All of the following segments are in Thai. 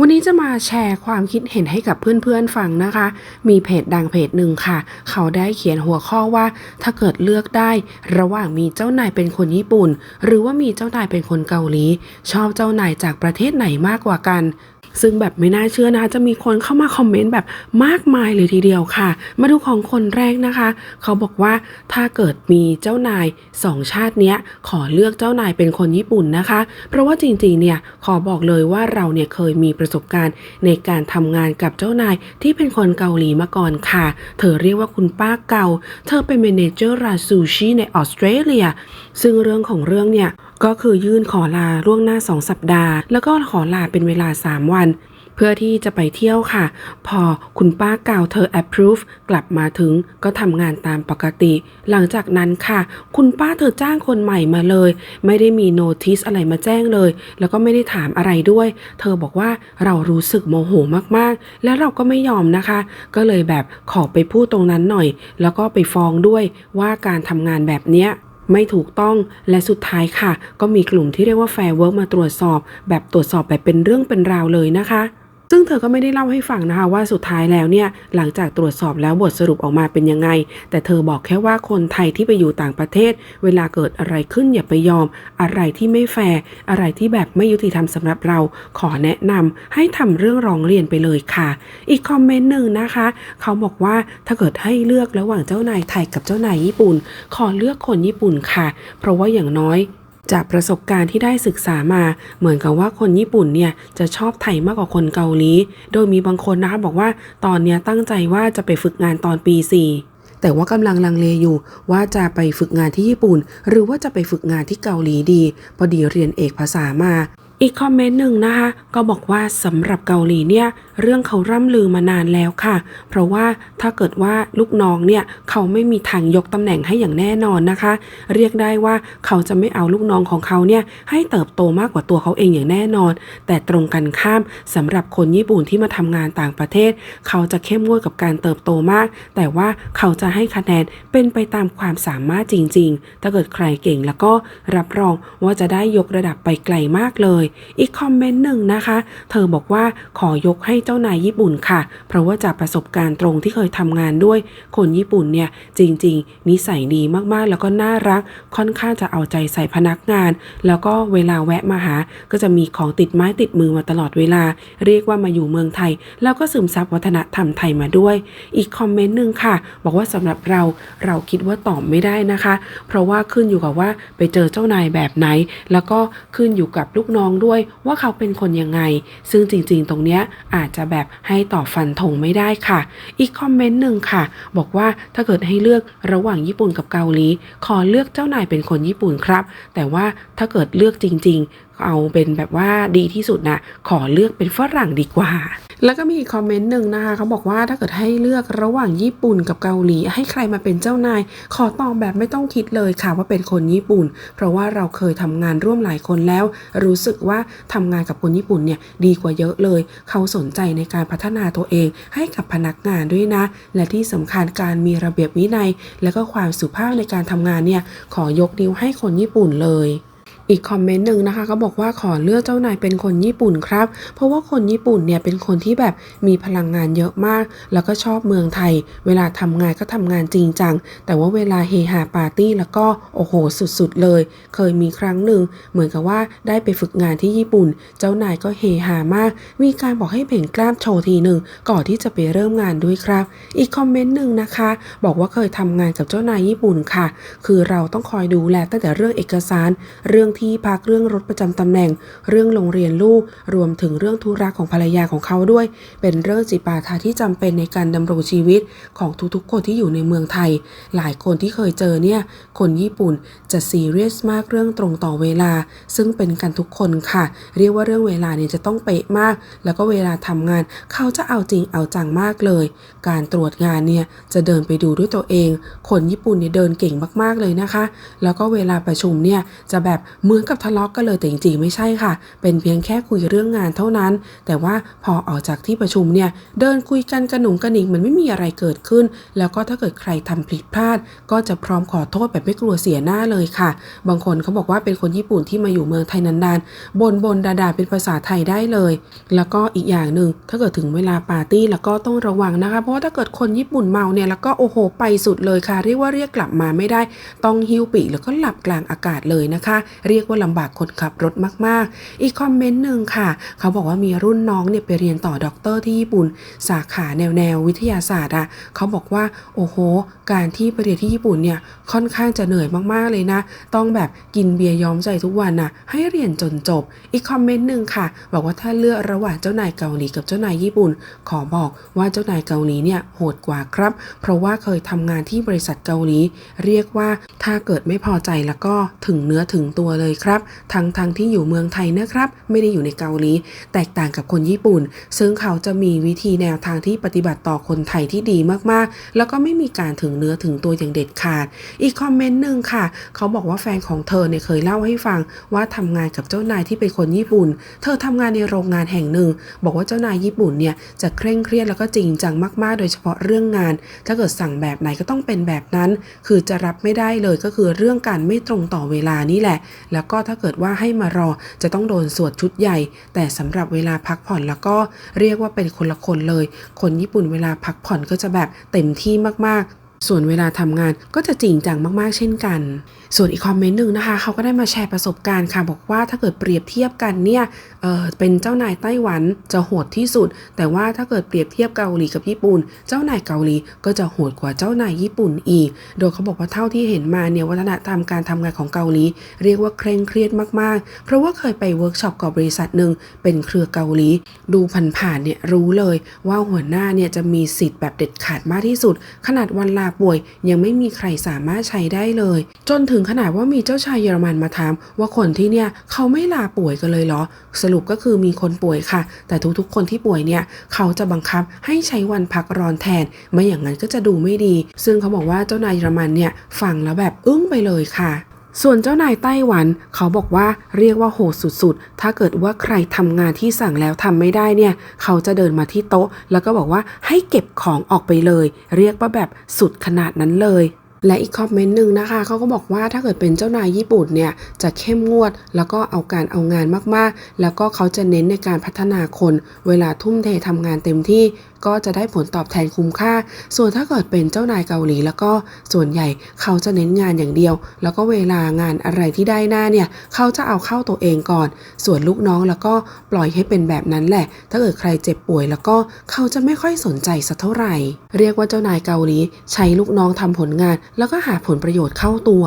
วันนี้จะมาแชร์ความคิดเห็นให้กับเพื่อนๆฟังนะคะ มีเพจดังเพจหนึ่งค่ะ เขาได้เขียนหัวข้อว่า ถ้าเกิดเลือกได้ ระหว่างมีเจ้านายเป็นคนญี่ปุ่น หรือว่ามีเจ้านายเป็นคนเกาหลี ชอบเจ้านายจากประเทศไหนมากกว่ากัน ซึ่งแบบไม่น่าเชื่อนะคะจะมีคนเข้ามาคอมเมนต์แบบมากมายเลยทีเดียวค่ะ มาดูของคนแรกนะคะ เขาบอกว่าถ้าเกิดมีเจ้านายสองชาติเนี้ยขอเลือกเจ้านายเป็นคนญี่ปุ่นนะคะ เพราะว่าจริงๆเนี่ยขอบอกเลยว่าเราเนี่ยเคยมีประสบการณ์ในการทำงานกับเจ้านายที่เป็นคนเกาหลีมาก่อนค่ะ เธอเรียกว่าคุณป้าเกา เธอเป็นเมนเจอร์ร้านซูชิในออสเตรเลีย ซึ่งเรื่องของเรื่องเนี่ย ก็คือยื่นขอลาล่วงหน้า 2 สัปดาห์ แล้วก็ขอลาเป็นเวลา 3 วัน เพื่อที่จะไปเที่ยวค่ะ พอคุณป้าเก่าเธอ approve กลับมาถึงก็ทำงานตามปกติ หลังจากนั้นค่ะ คุณป้าเธอจ้างคนใหม่มาเลย ไม่ได้มีโนติสอะไรมาแจ้งเลย แล้วก็ไม่ได้ถามอะไรด้วย เธอบอกว่าเรารู้สึกโมโหมากๆ และเราก็ไม่ยอมนะคะ ก็เลยแบบขอไปพูดตรงนั้นหน่อย แล้วก็ไปฟ้องด้วยว่าการทำงานแบบเนี้ย ไม่ถูกต้องและสุดท้ายค่ะ ก็มีกลุ่มที่เรียกว่าแฟร์เวิร์กมาตรวจสอบ แบบตรวจสอบแบบเป็นเรื่องเป็นราวเลยนะคะ ซึ่งเธอก็ไม่ได้เล่าให้ฟังนะคะว่าสุดท้ายแล้วเนี่ยหลังจากตรวจสอบแล้วบทสรุปออกมาเป็นยังไง แต่เธอบอกแค่ว่าคนไทยที่ไปอยู่ต่างประเทศ เวลาเกิดอะไรขึ้นอย่าไปยอม อะไรที่ไม่แฟร์อะไรที่แบบไม่ยุติธรรมสำหรับเราขอแนะนำให้ทำเรื่องร้องเรียนไปเลยค่ะ อีกคอมเมนต์หนึ่งนะคะ เขาบอกว่าถ้าเกิดให้เลือกระหว่างเจ้านายไทยกับเจ้านายญี่ปุ่น ขอเลือกคนญี่ปุ่นค่ะ เพราะว่าอย่างน้อย จากประสบการณ์ที่ได้ศึกษามา เหมือนกับว่าคนญี่ปุ่นเนี่ยจะชอบไทยมากกว่าคนเกาหลี โดยมีบางคนนะคะบอกว่าตอนเนี้ยตั้งใจว่าจะไปฝึกงานตอนปี 4แต่ว่ากำลังลังเลอยู่ว่าจะไปฝึกงานที่ญี่ปุ่น หรือว่าจะไปฝึกงานที่เกาหลีดี พอดีเรียนเอกภาษามา อีกคอมเมนต์หนึ่งนะคะ ก็บอกว่าสำหรับเกาหลีเนี่ย เรื่องเขาร่ำลือมานานแล้วค่ะ เพราะว่าถ้าเกิดว่าลูกน้องเนี่ยเขาไม่มีทางยกตำแหน่งให้อย่างแน่นอนนะคะ เรียกได้ว่าเขาจะไม่เอาลูกน้องของเขาเนี่ยให้เติบโตมากกว่าตัวเขาเองอย่างแน่นอน แต่ตรงกันข้ามสำหรับคนญี่ปุ่นที่มาทำงานต่างประเทศ เขาจะเข้มงวดกับการเติบโตมาก แต่ว่าเขาจะให้คะแนนเป็นไปตามความสามารถจริง ๆ ถ้าเกิดใครเก่งแล้วก็รับรองว่าจะได้ยกระดับไปไกลมากเลย อีกคอมเมนต์หนึ่งนะคะ เธอบอกว่าขอยกให้เจ้านายญี่ปุ่นค่ะ เพราะว่าจากประสบการณ์ตรงที่เคยทำงานด้วย คนญี่ปุ่นเนี่ยจริง ๆ นิสัยดีมากๆ แล้วก็น่ารัก ค่อนข้างจะเอาใจใส่พนักงาน แล้วก็เวลาแวะมาหา ก็จะมีของติดไม้ติดมือมาตลอดเวลา เรียกว่ามาอยู่เมืองไทย แล้วก็ซึมซับวัฒนธรรมไทยมาด้วย อีกคอมเมนต์หนึ่งค่ะ บอกว่าสำหรับเราเราคิดว่าตอบไม่ได้นะคะ เพราะว่าขึ้นอยู่กับว่าไปเจอเจ้านายแบบไหน แล้วก็ขึ้นอยู่กับลูกน้องด้วยว่าเขาเป็นคนยังไง ซึ่งจริง ๆ ตรงเนี้ยอาจจะแบบให้ตอบฟันธงไม่ได้ค่ะ อีกคอมเมนต์หนึ่งค่ะ บอกว่าถ้าเกิดให้เลือกระหว่างญี่ปุ่นกับเกาหลี ขอเลือกเจ้านายเป็นคนญี่ปุ่นครับ แต่ว่าถ้าเกิดเลือกจริง ๆ เอาเป็นแบบว่าดีที่สุดนะขอเลือกเป็นฝรั่งดีกว่า แล้วก็มีอีกคอมเมนต์หนึ่งนะคะเขาบอกว่าถ้าเกิดให้เลือกระหว่างญี่ปุ่นกับเกาหลี ให้ใครมาเป็นเจ้านาย ขอตอบแบบไม่ต้องคิดเลยค่ะว่าเป็นคนญี่ปุ่น เพราะว่าเราเคยทำงานร่วมหลายคนแล้ว รู้สึกว่าทำงานกับคนญี่ปุ่นเนี่ยดีกว่าเยอะเลย เขาสนใจในการพัฒนาตัวเอง ให้กับพนักงานด้วยนะ และที่สำคัญการมีระเบียบวินัย และก็ความสุภาพในการทำงานเนี่ยขอยกนิ้วให้คนญี่ปุ่นเลย อีกคอมเมนต์หนึ่งนะคะก็บอกว่าขอเลือกเจ้านายเป็นคนญี่ปุ่นครับ เพราะว่าคนญี่ปุ่นเนี่ยเป็นคนที่แบบมีพลังงานเยอะมาก แล้วก็ชอบเมืองไทย เวลาทำงานก็ทำงานจริงจัง แต่ว่าเวลาเฮฮาปาร์ตี้แล้วก็โอ้โหสุดๆเลย เคยมีครั้งหนึ่งเหมือนกับว่าได้ไปฝึกงานที่ญี่ปุ่น เจ้านายก็เฮฮามาก มีการบอกให้เพ่งกล้ามโชว์ทีหนึ่งก่อนที่จะไปเริ่มงานด้วยครับ อีกคอมเมนต์หนึ่งนะคะ บอกว่าเคยทำงานกับเจ้านายญี่ปุ่นค่ะ คือเราต้องคอยดูแลตั้งแต่เรื่องเอกสารเรื่องที่พักเรื่องรถประจำตำแหน่ง เรื่องโรงเรียนลูก รวมถึงเรื่องธุระของภรรยาของเขาด้วย เป็นเรื่องจิปาถาที่จำเป็นในการดำรงชีวิตของทุกๆ คนที่อยู่ในเมืองไทย หลายคนที่เคยเจอเนี่ย คนญี่ปุ่นจะซีเรียสมากเรื่องตรงต่อเวลา ซึ่งเป็นกันทุกคนค่ะ เรียกว่าเรื่องเวลาเนี่ยจะต้องเป๊ะมาก แล้วก็เวลาทำงาน เขาจะเอาจริงเอาจังมากเลย การตรวจงานเนี่ยจะเดินไปดูด้วยตัวเอง คนญี่ปุ่นเนี่ยเดินเก่งมากๆเลยนะคะ แล้วก็เวลาประชุมเนี่ยจะแบบเหมือนกับทะเลาะกันเลยแต่จริงๆ ไม่ใช่ค่ะ เป็นเพียงแค่คุยเรื่องงานเท่านั้น แต่ว่าพอออกจากที่ประชุมเนี่ยเดินคุยกันกระหนุงกระหนิงมันไม่มีอะไรเกิดขึ้น แล้วก็ถ้าเกิดใครทำผิดพลาด ก็จะพร้อมขอโทษแบบไม่กลัวเสียหน้าเลยค่ะ บางคนเขาบอกว่าเป็นคนญี่ปุ่นที่มาอยู่เมืองไทยนานๆบนบนๆด่าๆเป็นภาษาไทยได้เลย แล้วก็อีกอย่างหนึ่งถ้าเกิดถึงเวลาปาร์ตี้แล้วก็ต้องระวังนะคะ เพราะว่าถ้าเกิดคนญี่ปุ่นเมาเนี่ยแล้วก็โอ้โหไปสุดเลยค่ะ เรียกว่าเรียกกลับมาไม่ได้ ต้องหิ้วปีกแล้วก็หลับกลางอากาศเลยนะคะเรียียกว่าลำบากคนขับรถมากๆ อีกคอมเมนต์หนึ่งค่ะ เขาบอกว่ามีรุ่นน้องเนี่ยไปเรียนต่อด็อกเตอร์ที่ญี่ปุ่น สาขาแนวแนววิทยาศาสตร์อะเขาบอกว่าโอ้โห การที่ไปเรียนที่ญี่ปุ่นเนี่ยค่อนข้างจะเหนื่อยมากๆเลยนะ ต้องแบบกินเบียร์ย้อมใจทุกวันน่ะให้เรียนจนจบ อีกคอมเมนต์หนึ่งค่ะ บอกว่าถ้าเลือกระหว่างเจ้านายเกาหลีกับเจ้านายญี่ปุ่น ขอบอกว่าเจ้านายเกาหลีเนี่ยโหดกว่าครับ เพราะว่าเคยทำงานที่บริษัทเกาหลี เรียกว่าถ้าเกิดไม่พอใจแล้วก็ถึงเนื้อถึงตัวเลยครับ ทั้งทงที่อยู่เมืองไทยนะครับ ไม่ได้อยู่ในเกาหลี แตกต่างกับคนญี่ปุ่น ซึ่งเขาจะมีวิธีแนวทางที่ปฏิบัติต่อคนไทยที่ดีมากๆ แล้วก็ไม่มีการถึงเนื้อถึงตัวอย่างเด็ดขาด อีกคอมเมนต์หนึ่งค่ะ เขาบอกว่าแฟนของเธอเนี่ยเคยเล่าให้ฟังว่าทำงานกับเจ้านายที่เป็นคนญี่ปุ่น เธอทำงานในโรงงานแห่งหนึ่ง บอกว่าเจ้านายญี่ปุ่นเนี่ยจะเคร่งเครียดแล้วก็จริงจังมากๆ โดยเฉพาะเรื่องงาน ถ้าเกิดสั่งแบบไหนก็ต้องเป็นแบบนั้น คือจะรับไม่ได้เลยก็คือเรื่องการไม่ตรงต่อเวลานี่แหละแล้วก็ถ้าเกิดว่าให้มารอจะต้องโดนสวดชุดใหญ่ แต่สำหรับเวลาพักผ่อนแล้วก็เรียกว่าเป็นคนละคนเลย คนญี่ปุ่นเวลาพักผ่อนก็จะแบบเต็มที่มากๆ ส่วนเวลาทำงานก็จะจริงจังมากๆ เช่นกันส่วนอีกคอมเมนต์หนึ่งนะคะเขาก็ได้มาแชร์ประสบการณ์ค่ะ บอกว่าถ้าเกิดเปรียบเทียบกันเนี่ยเออเป็นเจ้านายไต้หวันจะโหดที่สุด แต่ว่าถ้าเกิดเปรียบเทียบเกาหลีกับญี่ปุ่น เจ้านายเกาหลีก็จะโหดกว่าเจ้านายญี่ปุ่นอีก โดยเขาบอกว่าเท่าที่เห็นมาเนี่ยวัฒนธรรมการทำงานของเกาหลี เรียกว่าเคร่งเครียดมากๆ เพราะว่าเคยไปเวิร์กช็อปกับบริษัทหนึ่งเป็นเครือเกาหลี ดูผ่านๆเนี่ยรู้เลยว่าหัวหน้าเนี่ยจะมีสิทธิ์แบบเด็ดขาดมากที่สุด ขนาดวันลาป่วยยังไม่มีใครสามารถใช้ได้เลย จนถึงงขนาดว่ามีเจ้าชายเยอรมันมาถาม ว่าคนที่เนี่ยเขาไม่ลาป่วยกันเลยเหรอ สรุปก็คือมีคนป่วยค่ะ แต่ทุกๆคนที่ป่วยเนี่ยเขาจะบังคับให้ใช้วันพักร้อนแทน ไม่อย่างนั้นก็จะดูไม่ดี ซึ่งเขาบอกว่าเจ้านายเยอรมันเนี่ยฟังแล้วแบบอึ้งไปเลยค่ะส่วนเจ้านายไต้หวันเขาบอกว่าเรียกว่าโหดสุดๆ ถ้าเกิดว่าใครทำงานที่สั่งแล้วทำไม่ได้เนี่ย เขาจะเดินมาที่โต๊ะ แล้วก็บอกว่าให้เก็บของออกไปเลย เรียกว่าแบบสุดขนาดนั้นเลย และอีกคอมเมนต์หนึ่งนะคะเขาก็บอกว่าถ้าเกิดเป็นเจ้านายญี่ปุ่นเนี่ยจะเข้มงวด แล้วก็เอาการเอางานมากๆ แล้วก็เขาจะเน้นในการพัฒนาคน เวลาทุ่มเททำงานเต็มที่ก็จะได้ผลตอบแทนคุ้มค่า ส่วนถ้าเกิดเป็นเจ้านายเกาหลี แล้วก็ส่วนใหญ่เขาจะเน้นงานอย่างเดียว แล้วก็เวลางานอะไรที่ได้หน้าเนี่ยเขาจะเอาเข้าตัวเองก่อน ส่วนลูกน้องแล้วก็ปล่อยให้เป็นแบบนั้นแหละ ถ้าเกิดใครเจ็บป่วยแล้วก็เขาจะไม่ค่อยสนใจสักเท่าไหร่ เรียกว่าเจ้านายเกาหลี ใช้ลูกน้องทำผลงาน แล้วก็หาผลประโยชน์เข้าตัว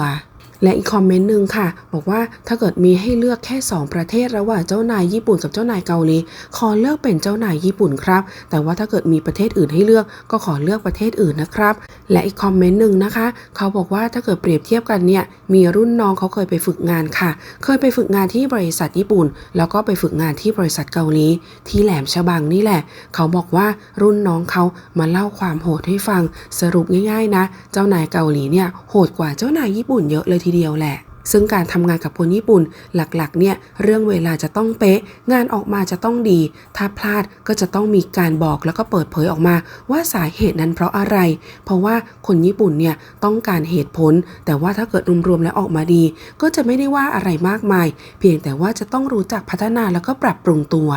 และอีกคอมเมนต์หนึ่งค่ะ บอกว่าถ้าเกิดมีให้เลือกแค่ 2 ประเทศระหว่างเจ้านายญี่ปุ่นกับเจ้านายเกาหลีขอเลือกเป็นเจ้านายญี่ปุ่นครับ แต่ว่าถ้าเกิดมีประเทศอื่นให้เลือกก็ขอเลือกประเทศอื่นนะครับ และอีกคอมเมนต์หนึ่งนะคะ เขาบอกว่าถ้าเกิดเปรียบเทียบกันเนี่ยมีรุ่นน้องเขาเคยไปฝึกงานค่ะ เคยไปฝึกงานที่บริษัทญี่ปุ่น แล้วก็ไปฝึกงานที่บริษัทเกาหลีที่แหลมฉบังนี่แหละ เขาบอกว่ารุ่นน้องเขามาเล่าความโหดให้ฟังสรุปง่ายๆนะ เจ้านายเกาหลีเนี่ยโหดกว่าเจ้านายญี่ปุ่นเยอะเลยทีเดียวแหละ ซึ่งการทำงานกับคนญี่ปุ่นหลักๆ เนี่ยเรื่องเวลาจะต้องเป๊ะ งานออกมาจะต้องดี ถ้าพลาดก็จะต้องมีการบอกแล้วก็เปิดเผยออกมา ว่าสาเหตุนั้นเพราะอะไร เพราะว่าคนญี่ปุ่นเนี่ยต้องการเหตุผล แต่ว่าถ้าเกิดรวมๆแล้วออกมาดี ก็จะไม่ได้ว่าอะไรมากมาย เพียงแต่ว่าจะต้องรู้จักพัฒนาแล้วก็ปรับปรุงตัว